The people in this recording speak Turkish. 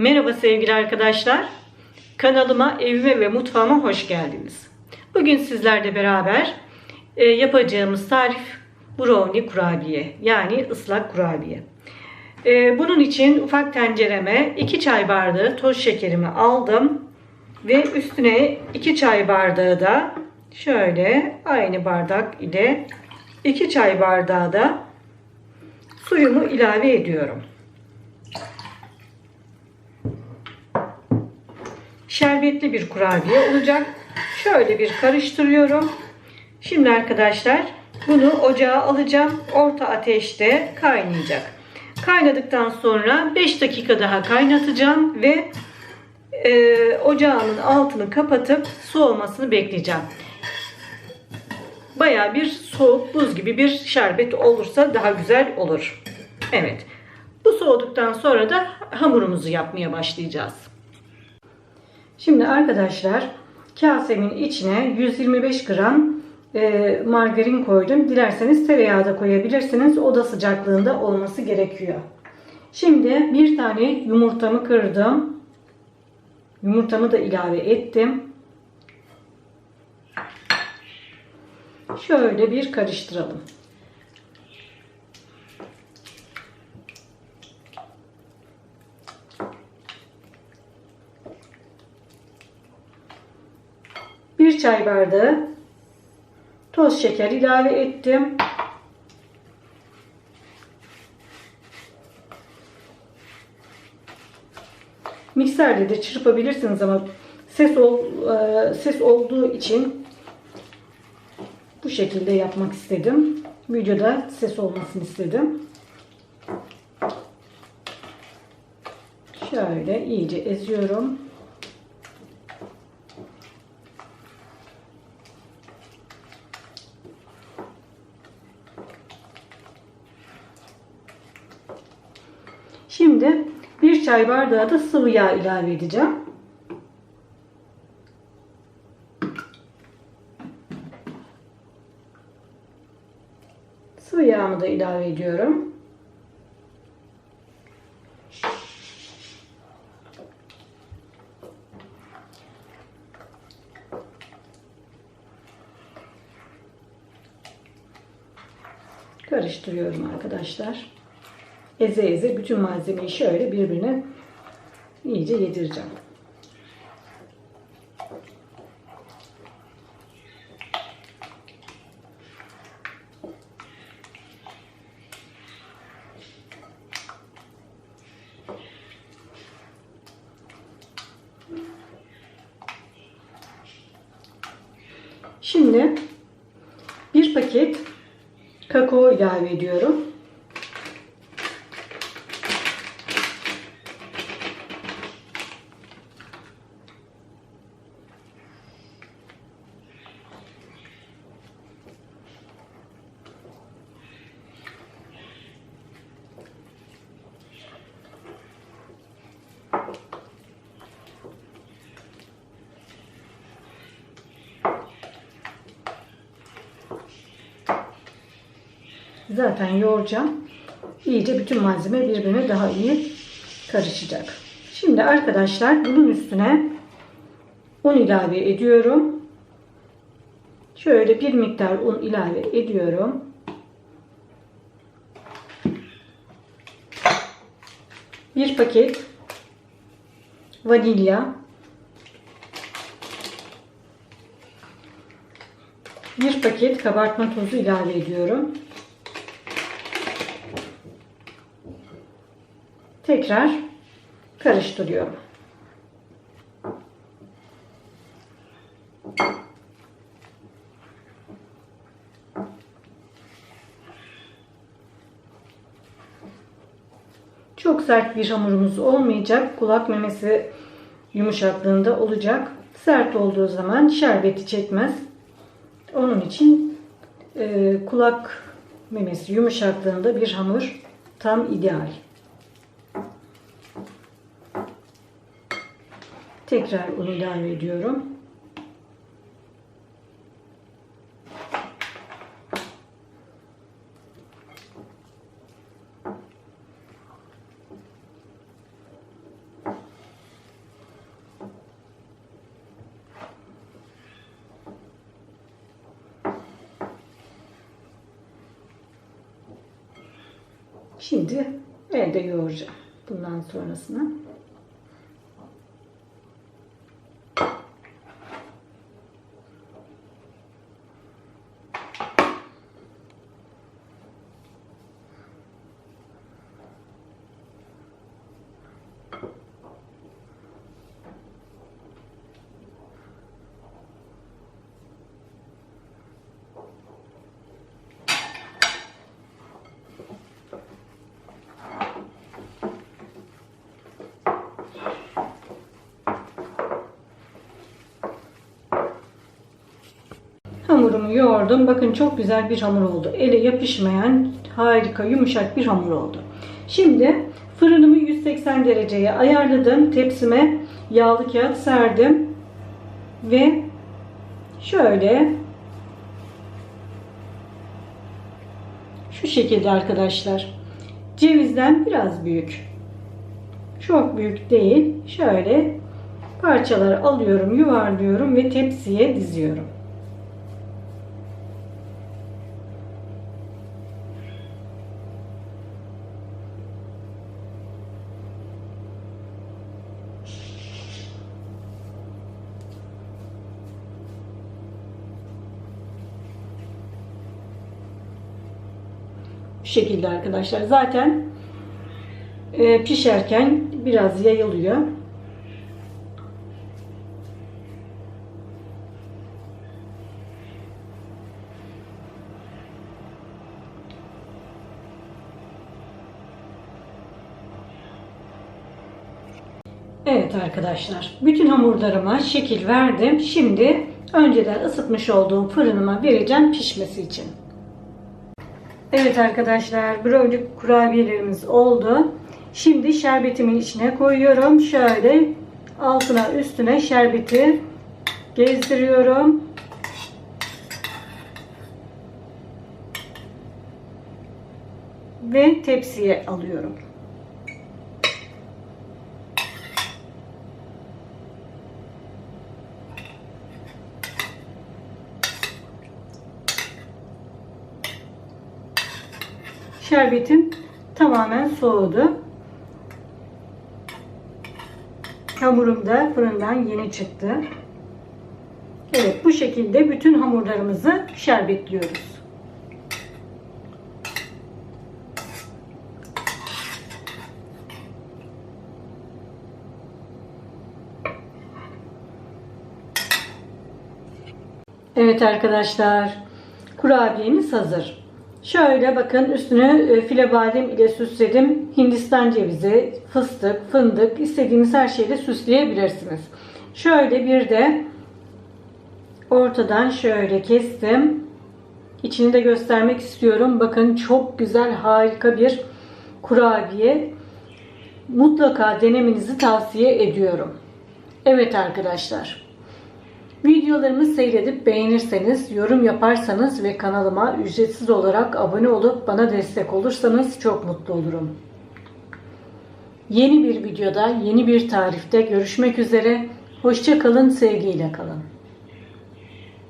Merhaba sevgili arkadaşlar. Kanalıma, evime ve mutfağıma hoş geldiniz. Bugün sizlerle beraber e, yapacağımız tarif brownie kurabiye yani ıslak kurabiye. E, bunun için ufak tencereme 2 çay bardağı toz şekerimi aldım ve üstüne 2 çay bardağı da şöyle aynı bardak ile 2 çay bardağı da suyumu ilave ediyorum. Şerbetli bir kurabiye olacak. Şöyle bir karıştırıyorum. Şimdi arkadaşlar bunu ocağa alacağım. Orta ateşte kaynayacak. Kaynadıktan sonra 5 dakika daha kaynatacağım ve e, ocağımın altını kapatıp soğumasını bekleyeceğim. Baya bir soğuk buz gibi bir şerbet olursa daha güzel olur. Evet. Bu soğuduktan sonra da hamurumuzu yapmaya başlayacağız. Şimdi arkadaşlar kasemin içine 125 gram e, margarin koydum. Dilerseniz tereyağı da koyabilirsiniz. Oda sıcaklığında olması gerekiyor. Şimdi bir tane yumurtamı kırdım. Yumurtamı da ilave ettim. Şöyle bir karıştıralım. Çay bardağı toz şeker ilave ettim. Mikserle de çırpabilirsiniz ama ses ol, e, ses olduğu için bu şekilde yapmak istedim. Videoda ses olmasını istedim. Şöyle iyice eziyorum. Şimdi bir çay bardağı da sıvı yağ ilave edeceğim. Sıvı yağımı da ilave ediyorum. Karıştırıyorum arkadaşlar eze eze bütün malzemeyi şöyle birbirine iyice yedireceğim. Şimdi bir paket kakao ilave ediyorum. Zaten yoğuracağım. İyice bütün malzeme birbirine daha iyi karışacak. Şimdi arkadaşlar bunun üstüne un ilave ediyorum. Şöyle bir miktar un ilave ediyorum. Bir paket vanilya. Bir paket kabartma tozu ilave ediyorum. Tekrar karıştırıyorum. Çok sert bir hamurumuz olmayacak. Kulak memesi yumuşaklığında olacak. Sert olduğu zaman şerbeti çekmez. Onun için e, kulak memesi yumuşaklığında bir hamur tam ideal. Tekrar unu ilave ediyorum. Şimdi elde yoğuracağım bundan sonrasını. Hamurumu yoğurdum. Bakın çok güzel bir hamur oldu. Ele yapışmayan harika yumuşak bir hamur oldu. Şimdi fırınımı 180 dereceye ayarladım. Tepsime yağlı kağıt serdim. Ve şöyle şu şekilde arkadaşlar. Cevizden biraz büyük. Çok büyük değil. Şöyle parçaları alıyorum, yuvarlıyorum ve tepsiye diziyorum. Bu şekilde arkadaşlar. Zaten e, pişerken biraz yayılıyor. Evet arkadaşlar. Bütün hamurlarıma şekil verdim. Şimdi önceden ısıtmış olduğum fırınıma vereceğim pişmesi için. Evet arkadaşlar brownie kurabiyelerimiz oldu. Şimdi şerbetimin içine koyuyorum. Şöyle altına üstüne şerbeti gezdiriyorum. Ve tepsiye alıyorum. Şerbetim tamamen soğudu. Hamurum da fırından yeni çıktı. Evet bu şekilde bütün hamurlarımızı şerbetliyoruz. Evet arkadaşlar kurabiyemiz hazır. Şöyle bakın üstünü e, file badem ile süsledim. Hindistan cevizi, fıstık, fındık istediğiniz her şeyle süsleyebilirsiniz. Şöyle bir de ortadan şöyle kestim. İçini de göstermek istiyorum. Bakın çok güzel harika bir kurabiye. Mutlaka denemenizi tavsiye ediyorum. Evet arkadaşlar. Videolarımı seyredip beğenirseniz, yorum yaparsanız ve kanalıma ücretsiz olarak abone olup bana destek olursanız çok mutlu olurum. Yeni bir videoda, yeni bir tarifte görüşmek üzere. Hoşça kalın, sevgiyle kalın.